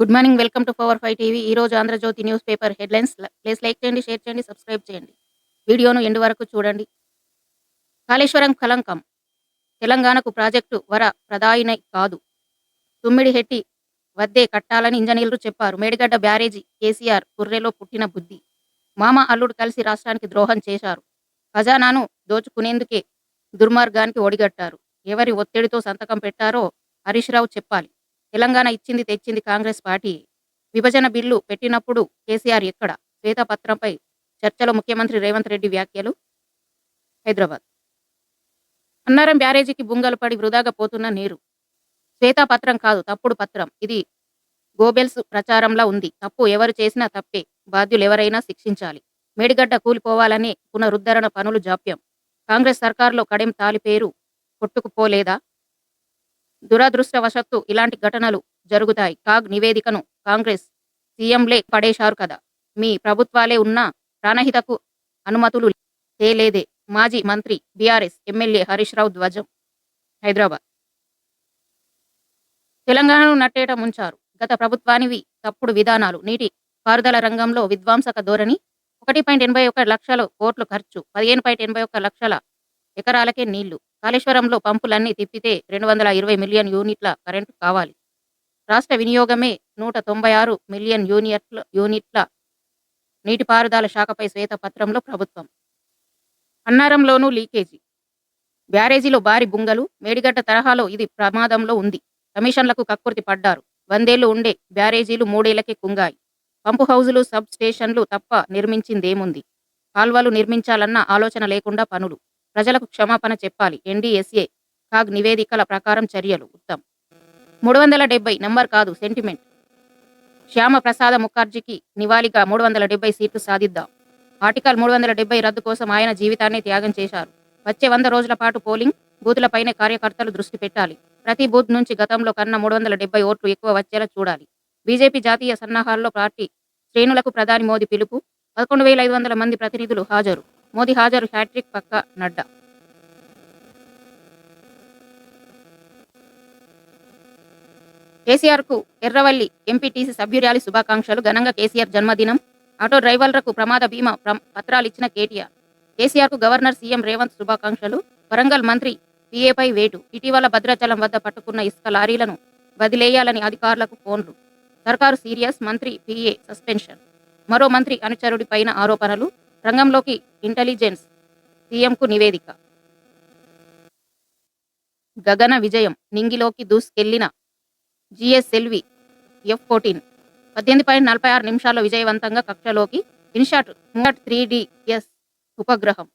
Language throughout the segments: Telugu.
Good morning welcome to power five TV. ఈ రోజు Andhrajyothi news paper headlines. Please like చేయండి షేర్ చేయండి సబ్స్క్రైబ్ చేయండి. వీడియోను ఎండు వరకు చూడండి. కాళేశ్వరం కలంకం తెలంగాణకు ప్రాజెక్టు వర ప్రదాయినై కాదు. తుమ్మిడి హెట్టి వద్దే కట్టాలని ఇంజనీర్లు చెప్పారు. మేడిగడ్డ బ్యారేజీ కేసీఆర్ కుర్రెలో పుట్టిన బుద్ధి. మామ అల్లుడు కలిసి రాష్ట్రానికి ద్రోహం చేశారు. ఖజానాను దోచుకునేందుకే దుర్మార్గానికి ఒడిగట్టారు. ఎవరి ఒత్తిడితో సంతకం పెట్టారో హరీష్ రావు చెప్పాలి. తెలంగాణ ఇచ్చింది తెచ్చింది కాంగ్రెస్ పార్టీ. విభజన బిల్లు పెట్టినప్పుడు కేసీఆర్ ఎక్కడ? శ్వేతపత్రంపై చర్చలో ముఖ్యమంత్రి రేవంత్ రెడ్డి వ్యాఖ్యలు? హైదరాబాద్. అన్నారం బ్యారేజీకి బుంగలు పడి వృధాగా పోతున్న నీరు. శ్వేతపత్రం కాదు తప్పుడు పత్రం. ఇది గోబెల్స్ ప్రచారంలా ఉంది. తప్పు ఎవరు చేసినా తప్పే. బాధ్యులు ఎవరైనా శిక్షించాలి. మేడిగడ్డ కూలిపోవాలనే పునరుద్ధరణ పనులు జాప్యం. కాంగ్రెస్ సర్కారులో కడెం తాలి పేరు కొట్టుకుపోలేదా? దురదృష్టవశత్తు ఇలాంటి ఘటనలు జరుగుతాయి. కాగ్ నివేదికను కాంగ్రెస్ సీఎంలే పడేశారు కదా. మీ ప్రభుత్వాలే ఉన్నా ప్రాణహితకు అనుమతులు తేలేదే. మాజీ మంత్రి బీఆర్ఎస్ ఎమ్మెల్యే హరీష్ రావు ధ్వజం హైదరాబాద్. తెలంగాణను నట్టేట ముంచారు. గత ప్రభుత్వానివి తప్పుడు విధానాలు. నీటి పారుదల రంగంలో విధ్వంసక ధోరణి ఒకటి పాయింట్ ఎనభై ఒక్క లక్షల కోట్లు ఖర్చు పదిహేను పాయింట్ ఎనభై ఒక్క లక్షల ఎకరాలకే నీళ్ళు. కాళేశ్వరంలో పంపులన్నీ తిప్పితే రెండు వందల ఇరవై మిలియన్ యూనిట్ల కరెంటు కావాలి. రాష్ట్ర వినియోగమే నూట తొంభై ఆరు మిలియన్ యూనిట్ల యూనిట్ల నీటిపారుదల శాఖపై శ్వేతపత్రంలో ప్రభుత్వం. అన్నారంలోనూ లీకేజీ. బ్యారేజీలో భారీ బుంగలు మేడిగడ్డ తరహాలో ఇది ప్రమాదంలో ఉంది. కమిషన్లకు కక్కుర్తి పడ్డారు. వందేళ్ళు ఉండే బ్యారేజీలు మూడేళ్ళకే కుంగాయి. పంపు హౌజులు సబ్ స్టేషన్లు తప్ప నిర్మించిందేముంది? కాల్వలు నిర్మించాలన్న ఆలోచన లేకుండా పనులు. ప్రజలకు క్షమాపణ చెప్పాలి. ఎన్డీఎస్ఏ కాగ్ నివేదికల ప్రకారం చర్యలు. ఉత్తమ్. మూడు వందల డెబ్బై నంబర్ కాదు సెంటిమెంట్. శ్యామ ప్రసాద ముఖర్జీకి నివాళిగా మూడు వందల డెబ్బై సీట్లు సాధిద్దాం. ఆర్టికల్ మూడు వందల డెబ్బై రద్దు కోసం ఆయన జీవితాన్ని త్యాగం చేశారు. వచ్చే వంద రోజుల పాటు పోలింగ్ బూతులపైనే కార్యకర్తలు దృష్టి పెట్టాలి. ప్రతి బూత్ నుంచి గతంలో కన్నా మూడు వందల డెబ్బై ఓట్లు ఎక్కువ వచ్చేలా చూడాలి. బీజేపీ జాతీయ సన్నాహాల్లో పార్టీ శ్రేణులకు ప్రధాని మోదీ పిలుపు పదకొండు వేల ఐదు వందల మంది ప్రతినిధులు హాజరు. మోదీ హాజరు హ్యాట్రిక్ పక్క నడ్డా. కేసీఆర్కు ఎర్రవల్లి ఎంపీటీసీ సభ్యురాలి శుభాకాంక్షలు. ఘనంగా కేసీఆర్ జన్మదినం. ఆటో డ్రైవర్లకు ప్రమాద బీమా పత్రాలు ఇచ్చిన కేటీఆర్. కేసీఆర్కు గవర్నర్ సీఎం రేవంత్ శుభాకాంక్షలు. వరంగల్ మంత్రి పిఏపై వేటు. ఇటీవల భద్రాచలం వద్ద పట్టుకున్న ఇసుక లారీలను వదిలేయాలని అధికారులకు ఫోన్లు. సర్కారు సీరియస్ మంత్రి పిఏ సస్పెన్షన్. మరో మంత్రి అనుచరుడి పైన ఆరోపణలు. రంగంలోకి ఇంటెలిజెన్స్ సీఎంకు నివేదిక. గగన విజయం నింగిలోకి దూసుకెళ్ళిన జిఎస్ఎల్వి ఎఫ్ ఫోర్టీన్. పద్దెనిమిది పాయింట్ నలభై ఆరు నిమిషాల్లో విజయవంతంగా కక్షలోకి ఇన్షాట్ మూట్ త్రీ డిఎస్ ఉపగ్రహం.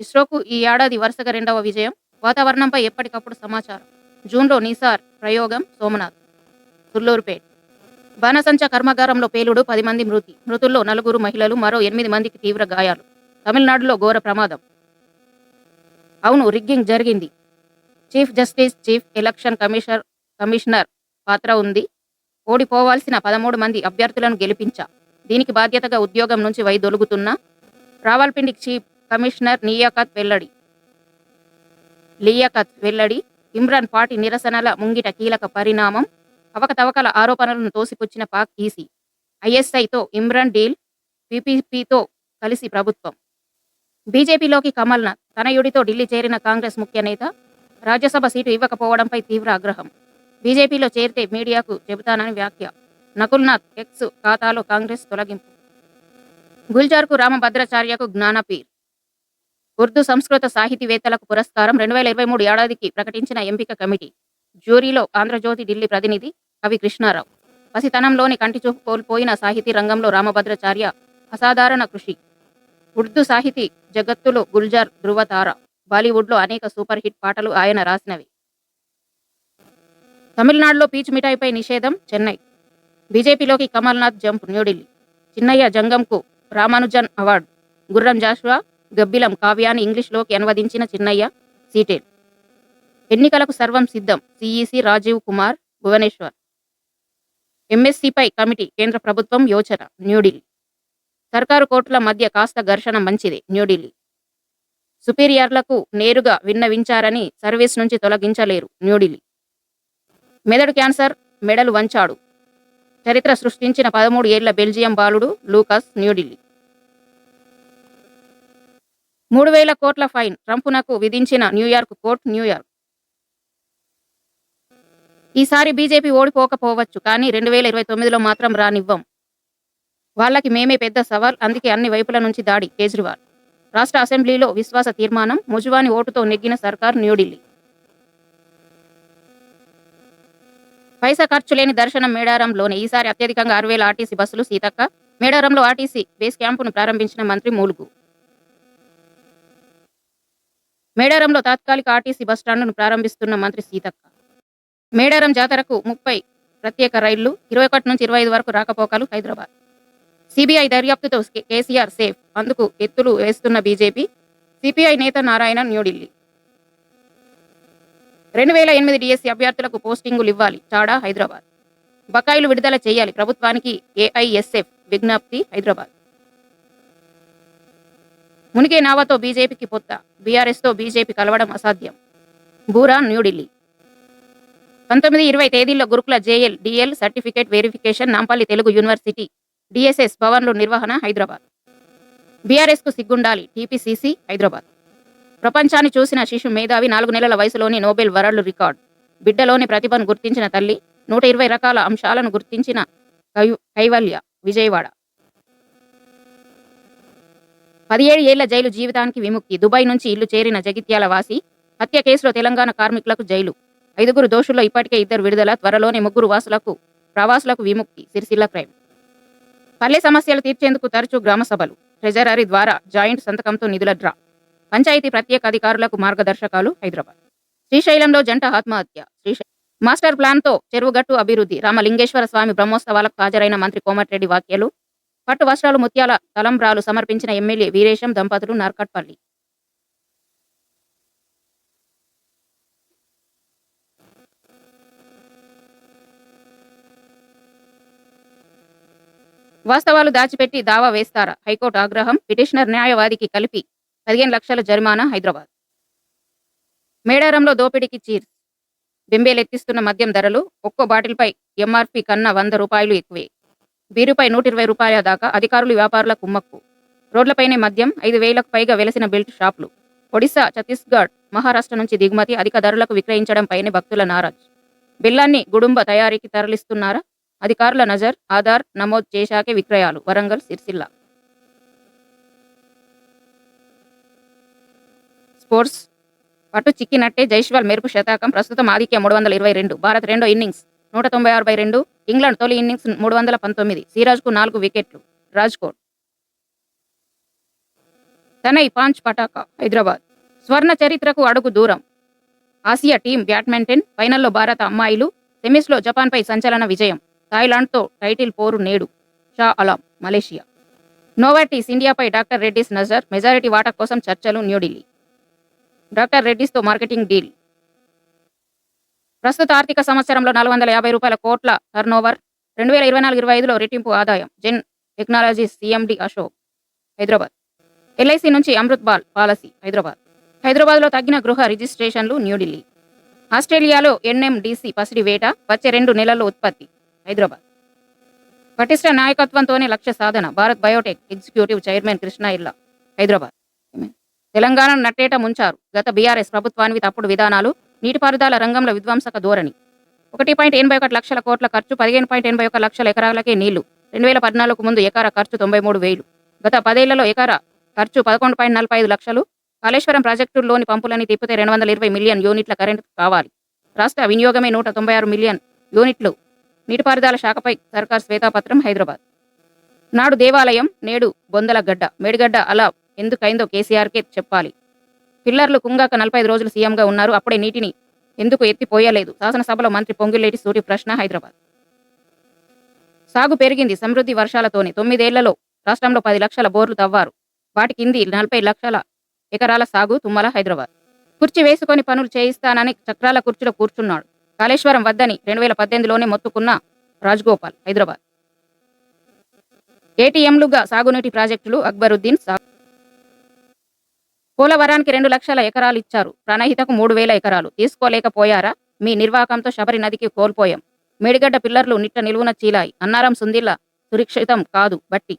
ఇస్రోకు ఈ ఏడాది వరుసగా రెండవ విజయం. వాతావరణంపై ఎప్పటికప్పుడు సమాచారం. జూన్లో నిసార్ ప్రయోగం సోమనాథ్. తుల్లూరుపేట్ బాణసంచ కర్మాగారంలో పేలుడు పది మంది మృతి. మృతుల్లో నలుగురు మహిళలు మరో ఎనిమిది మందికి తీవ్ర గాయాలు. తమిళనాడులో ఘోర ప్రమాదం. అవును రిగ్గింగ్ జరిగింది. Chief justice chief election commissioner commissioner పాత్ర ఉంది. ఓడిపోవాల్సిన పదమూడు మంది అభ్యర్థులను గెలిపించా. దీనికి బాధ్యతగా ఉద్యోగం నుంచి వైదొలుగుతున్న రావల్పిండి చీఫ్ కమిషనర్ నియాకత్ వెల్లడి. లియాకత్ వెల్లడి ఇమ్రాన్ పార్టీ నిరసనల ముంగిట కీలక పరిణామం. అవకతవకల ఆరోపణలను తోసిపుచ్చిన పాక్ ఈసీ ఐఎస్ఐతో ఇమ్రాన్ డీల్ పీపీపీతో కలిసి ప్రభుత్వం. బీజేపీలోకి కమల్నాథ్ తనయుడితో ఢిల్లీ చేరిన కాంగ్రెస్ ముఖ్య నేత రాజ్యసభ సీటు ఇవ్వకపోవడంపై తీవ్ర ఆగ్రహం. బీజేపీలో చేరితే మీడియాకు చెబుతానని వ్యాఖ్య. నకుల్నాథ్ ఎక్స్ ఖాతాలో కాంగ్రెస్ తొలగింపు. గుల్జార్కు రామభద్రాచార్యకు జ్ఞానపీర్. ఉర్దూ సంస్కృత సాహితీవేత్తలకు పురస్కారం రెండు వేల ఇరవై మూడు ఏడాదికి ప్రకటించిన ఎంపిక కమిటీ. జ్యూరీలో ఆంధ్రజ్యోతి ఢిల్లీ ప్రతినిధి కవి కృష్ణారావు. పసితనంలోని కంటి చూపు కోల్పోయిన సాహితీ రంగంలో రామభద్రాచార్య అసాధారణ కృషి. ఉర్దూ సాహితీ జగత్తులో గుల్జార్ ధృవతార. బాలీవుడ్లో అనేక సూపర్ హిట్ పాటలు ఆయన రాసినవి. తమిళనాడులో పీచు మిఠాయిపై నిషేధం చెన్నై. బీజేపీలోకి కమల్నాథ్ జంప్ న్యూఢిల్లీ. చిన్నయ్య జంగంకు రామానుజన్ అవార్డు. గుర్రం జాషువా గబ్బిలం కావ్యాన్ని ఇంగ్లీష్లోకి అనువదించిన చిన్నయ్య సీటెల్ ఎన్నికలకు సర్వం సిద్ధం. సిఈసి రాజీవ్ కుమార్ భువనేశ్వర్. ఎంఎస్సిపై కమిటీ కేంద్ర ప్రభుత్వం యోచన న్యూఢిల్లీ. సర్కారు కోర్టుల మధ్య కాస్త ఘర్షణ మంచిదే న్యూఢిల్లీ. సుపీరియర్లకు నేరుగా విన్నవించారని సర్వీస్ నుంచి తొలగించలేరు న్యూఢిల్లీ. మెదడు క్యాన్సర్ మెడలు వంచాడు. చరిత్ర సృష్టించిన పదమూడు ఏళ్ళ బెల్జియం బాలుడు లూకస్ న్యూఢిల్లీ. మూడు వేల కోట్ల ఫైన్ ట్రంపునకు విధించిన New York court New York. ఈసారి బీజేపీ ఓడిపోకపోవచ్చు కానీ రెండు వేల ఇరవై తొమ్మిదిలో మాత్రం రానివ్వం. వాళ్ళకి మేమే పెద్ద సవాల్ అందుకే అన్ని వైపుల నుంచి దాడి. కేజ్రీవాల్ రాష్ట్ర అసెంబ్లీలో విశ్వాస తీర్మానం ముజువాని ఓటుతో నెగ్గిన సర్కార్ న్యూఢిల్లీ. పైసా ఖర్చు లేని దర్శనం మేడారంలోనే ఈసారి అత్యధికంగా ఆరు వేల ఆర్టీసీ బస్సులు. సీతక్క మేడారంలో ఆర్టీసీ బేస్ క్యాంపును ప్రారంభించిన మంత్రి మూలుగు. మేడారంలో తాత్కాలిక ఆర్టీసీ బస్టాండును ప్రారంభిస్తున్న మంత్రి సీతక్క. మేడారం జాతరకు ముప్పై ప్రత్యేక రైళ్ళు ఇరవై ఒకటి నుంచి ఇరవై ఐదు వరకు రాకపోకలు హైదరాబాద్. సిబిఐ దర్యాప్తుతో కేసీఆర్ సేఫ్ అందుకు ఎత్తులు వేస్తున్న బీజేపీ సిపిఐ నేత నారాయణ న్యూఢిల్లీ. రెండు వేల ఎనిమిది డిఎస్సి అభ్యర్థులకు పోస్టింగులు ఇవ్వాలి చాడా హైదరాబాద్. బకాయిలు విడుదల చేయాలి ప్రభుత్వానికి ఏఐఎస్ఎఫ్ విజ్ఞప్తి హైదరాబాద్. మునిగే నావతో బీజేపీకి పొత్త బీఆర్ఎస్తో బీజేపీ కలవడం అసాధ్యం. బూరా న్యూఢిల్లీ. పంతొమ్మిది ఇరవై తేదీల్లో గురుకుల JL DL certificate verification Nampally Telugu university DSS భవన్లు నిర్వహణ హైదరాబాద్. బీఆర్ఎస్కు సిగ్గుండాలి టీపీసీసీ హైదరాబాద్. ప్రపంచాన్ని చూసిన శిశు మేధావి నాలుగు నెలల వయసులోని నోబెల్ వరల్డ్ రికార్డ్. బిడ్డలోని ప్రతిభను గుర్తించిన తల్లి నూట ఇరవై రకాల అంశాలను గుర్తించిన కైవల్య విజయవాడ. పదిహేడు ఏళ్ళ జైలు జీవితానికి విముక్తి దుబాయ్ నుంచి ఇల్లు చేరిన జగిత్యాల వాసి హత్య కేసులో తెలంగాణ కార్మికులకు జైలు. ఐదుగురు దోషుల్లో ఇప్పటికే ఇద్దరు విడుదల త్వరలోనే ముగ్గురు వాసులకు ప్రవాసులకు విముక్తి సిరిసిల్ల క్రైమ్. పల్లె సమస్యలు తీర్చేందుకు తరచూ గ్రామ సభలు ట్రెజరీ ద్వారా జాయింట్ సంతకంతో నిధుల డ్రా. పంచాయతీ ప్రత్యేక అధికారులకు మార్గదర్శకాలు హైదరాబాద్. శ్రీశైలంలో జంట ఆత్మహత్య. శ్రీశైలం మాస్టర్ ప్లాన్తో చెరువుగట్టు అభివృద్ధి రామలింగేశ్వర స్వామి బ్రహ్మోత్సవాలకు హాజరైన మంత్రి కోమటిరెడ్డి వాక్యాలు పట్టు వస్త్రాలు ముత్యాల తలంబ్రాలు సమర్పించిన ఎమ్మెల్యే వీరేశం దంపతులు నార్కట్పల్లి. వాస్తవాలు దాచిపెట్టి దావా వేస్తారా? హైకోర్టు ఆగ్రహం పిటిషనర్ న్యాయవాదికి కలిపి పదిహేను లక్షల జరిమానా హైదరాబాద్. మేడారంలో దోపిడీకి చీర్. బెంబేలెత్తిస్తున్న మద్యం ధరలు ఒక్కో బాటిల్పై ఎంఆర్పి కన్నా వంద రూపాయలు ఎక్కువే. బీరుపై నూట ఇరవై రూపాయల దాకా అధికారులు వ్యాపారుల కుమ్మక్కు. రోడ్లపైనే మద్యం ఐదు వేలకు పైగా వెలసిన బెల్ట్ షాపులు. ఒడిశా ఛత్తీస్గఢ్ మహారాష్ట్ర నుంచి దిగుమతి అధిక ధరలకు విక్రయించడంపైనే భక్తుల నారాజ్. బెల్లాన్ని గుడుంబ తయారీకి తరలిస్తున్నారా? అధికారుల నజర్ ఆధార్ నమోదు చేశాకే విక్రయాలు. వరంగల్ సిరిసిల్ల. స్పోర్ట్స్ పట్టు చిక్కినట్టే జైష్వాల్ మెరుపు శతకం. ప్రస్తుతం ఆధిక్యం మూడు వందల ఇరవై రెండు. భారత్ రెండో ఇన్నింగ్స్ నూట తొంభై ఆరు బై రెండు. ఇంగ్లాండ్ తొలి ఇన్నింగ్స్ మూడు వందల పంతొమ్మిది. సిరాజ్కు నాలుగు వికెట్లు. రాజ్కోట్. తనై పాంచ్ పటాకా హైదరాబాద్. స్వర్ణ చరిత్రకు అడుగు దూరం. ఆసియా టీం బ్యాడ్మింటన్ ఫైనల్లో భారత అమ్మాయిలు సెమీస్లో జపాన్పై సంచలన విజయం. థాయిలాండ్తో టైటిల్ పోరు నేడు. Shah Alam Malaysia. నోవాటిస్ ఇండియాపై డాక్టర్ రెడ్డిస్ నజర్ మెజారిటీ వాటా కోసం చర్చలు న్యూఢిల్లీ. డాక్టర్ రెడ్డిస్తో మార్కెటింగ్ డీల్. ప్రస్తుత ఆర్థిక సంవత్సరంలో నాలుగు వందల యాభై రూపాయల కోట్ల టర్నోవర్ రెండు వేల ఇరవై నాలుగు ఇరవై ఐదులో రెట్టింపు ఆదాయం. Zen technology CMD Ashok Hyderabad. LIC నుంచి అమృత్ బాల్ పాలసీ హైదరాబాద్. హైదరాబాద్లో తగ్గిన గృహ రిజిస్ట్రేషన్లు న్యూఢిల్లీ. ఆస్ట్రేలియాలో ఎన్ఎండిసి పసిడి వేట వచ్చే రెండు నెలల్లో ఉత్పత్తి. హైదరాబాద్. పటిష్ట నాయకత్వంతోనే లక్ష్య సాధన. Bharat biotech executive chairman Krishna Ella Hyderabad. Telangana నట్టేట ముంచారు. గత బీఆర్ఎస్ ప్రభుత్వానికి తప్పుడు విధానాలు నీటిపారుదల రంగంలో విధ్వంసక ధోరణి. ఒకటి పాయింట్ ఎనభై ఒకటి లక్షల కోట్ల ఖర్చు పదిహేను పాయింట్ ఎనభై ఒక లక్షల ఎకరాలకే నీళ్ళు రెండు వేల పద్నాలుగు ముందు ఎకరా ఖర్చు తొంభై మూడు వేలు. గత పదేళ్ళలో ఎకరా ఖర్చు పదకొండు పాయింట్ నలభై ఐదు లక్షలు. కాళేశ్వరం ప్రాజెక్టులోని పంపులని తిప్పితే రెండు వందల ఇరవై మిలియన్ యూనిట్ల కరెంటు కావాలి. రాష్ట్ర వినియోగమే నూట తొంభై ఆరు మిలియన్ యూనిట్లు నీటిపారుదల శాఖపై సర్కార్ శ్వేతాపత్రం హైదరాబాద్. నాడు దేవాలయం నేడు బొందల గడ్డ మేడిగడ్డ అలా ఎందుకైందో కేసీఆర్కే చెప్పాలి. పిల్లర్లు కుంగాక నలభై ఐదు రోజులు సీఎంగా ఉన్నారు అప్పుడే నీటిని ఎందుకు ఎత్తిపోయలేదు? శాసనసభలో మంత్రి పొంగిలేటి సూటి ప్రశ్న హైదరాబాద్. సాగు పెరిగింది సమృద్ధి వర్షాలతోనే. తొమ్మిదేళ్ళలో రాష్ట్రంలో పది లక్షల బోర్లు తవ్వారు. వాటి కింది నలభై లక్షల ఎకరాల సాగు తుమ్మల హైదరాబాద్. కుర్చీ వేసుకొని పనులు చేయిస్తానని చక్రాల కుర్చీలో కూర్చున్నాడు. కాళేశ్వరం వద్దని రెండు వేల పద్దెనిమిదిలోనే మొత్తుకున్న రాజ్గోపాల్ హైదరాబాద్. ఏటీఎంలుగా సాగునీటి ప్రాజెక్టులు అక్బరుద్దీన్ సాగు పోలవరానికి రెండు లక్షల ఎకరాలు ఇచ్చారు. ప్రణహితకు మూడు వేల ఎకరాలు. తీసుకోలేకపోయారా? మీ నిర్వాహకంతో శబరి నదికి కోల్పోయాం. మేడిగడ్డ పిల్లర్లు నిట్ట నిలువున చీలాయి. అన్నారం సుందిల్ల సురక్షితం కాదు. బట్టి.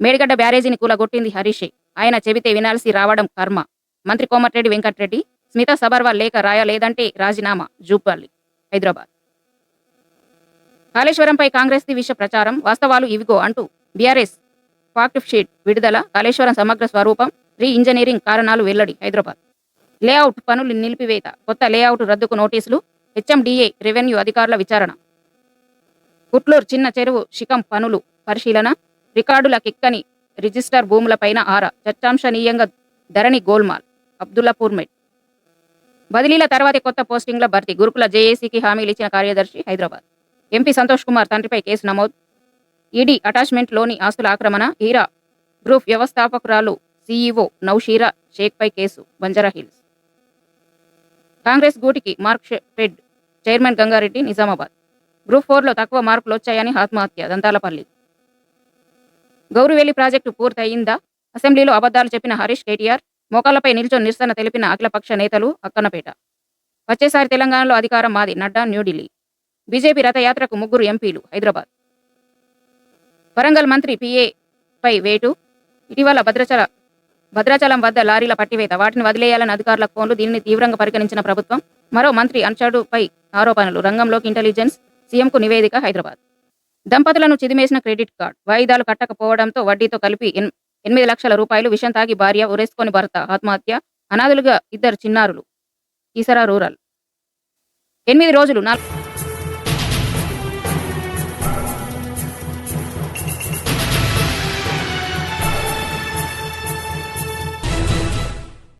మేడిగడ్డ బ్యారేజీని కూలగొట్టింది హరీషే. ఆయన చెబితే వినాల్సి రావడం కర్మ. మంత్రి కోమటిరెడ్డి వెంకటరెడ్డి స్మిత సబర్వాల్ లేఖ రాయలేదంటే రాజీనామా. జూపల్లి హైదరాబాద్. కాళేశ్వరంపై కాంగ్రెస్ విష ప్రచారం వాస్తవాలు ఇవిగో అంటూ బీఆర్ఎస్ ఫాక్ట్ షీట్ విడుదల కాళేశ్వరం సమగ్ర స్వరూపం రీ ఇంజనీరింగ్ కారణాలు వెల్లడి హైదరాబాద్. లేఅవుట్ పనులు నిలిపివేత కొత్త లేఅవుట్ రద్దుకు నోటీసులు హెచ్ఎండిఏ రెవెన్యూ అధికారుల విచారణ. కుట్లూరు చిన్న చెరువు శిఖం పనులు పరిశీలన రికార్డుల కిక్కని రిజిస్టర్ భూములపైన ఆరా చర్చాంశనీయంగా ధరణి గోల్మాల్ అబ్దుల్లాపూర్ మెట్. బదిలీల తర్వాతే కొత్త పోస్టింగ్ల భర్తీ. గురుకుల జేఏసీకి హామీలు ఇచ్చిన కార్యదర్శి హైదరాబాద్. ఎంపీ సంతోష్ కుమార్ తండ్రిపై కేసు నమోదు. ఈడీ అటాచ్మెంట్లోని ఆస్తుల ఆక్రమణ. హీరా గ్రూప్ వ్యవస్థాపకురాలు సీఈఓ నౌషీరా షేక్పై కేసు. బంజారా హిల్స్. కాంగ్రెస్ గూటికి mark fed chairman Ganga Reddy Nizamabad. Group ఫోర్లో తక్కువ మార్కులు వచ్చాయని ఆత్మహత్య. దంతాలపల్లి. గౌరువేలి ప్రాజెక్టు పూర్తయిందా? అసెంబ్లీలో అబద్దాలు చెప్పిన హరీష్ కేటీఆర్ మోకాళ్ళపై నిల్చొని నిరసన తెలిపిన అఖిలపక్ష నేతలు అక్కనపేట వచ్చేసారి తెలంగాణలో అధికారం మాది నడ్డా న్యూఢిల్లీ. బీజేపీ రథయాత్రకు ముగ్గురు ఎంపీలు హైదరాబాద్. వరంగల్ మంత్రి పిఏపై వేటు. ఇటీవల భద్రాచల భద్రాచలం వద్ద లారీల పట్టివేత. వాటిని వదిలేయాలని అధికారులకు ఫోన్లు. దీనిని తీవ్రంగా పరిగణించిన ప్రభుత్వం. మరో మంత్రి అనుచరుడుపై ఆరోపణలు. రంగంలోకి ఇంటెలిజెన్స్ సీఎంకు నివేదిక హైదరాబాద్. దంపతులను చిదిమేసిన క్రెడిట్ కార్డ్. వాయిదాలు కట్టకపోవడంతో వడ్డీతో కలిపి ఎనిమిది లక్షల రూపాయలు విషం తాగి భార్య ఉరేసుకొని భర్త ఆత్మహత్య అనాథులుగా ఇద్దరు చిన్నారులు. ఈసరా రూరల్. ఎనిమిది రోజులు నాలుగు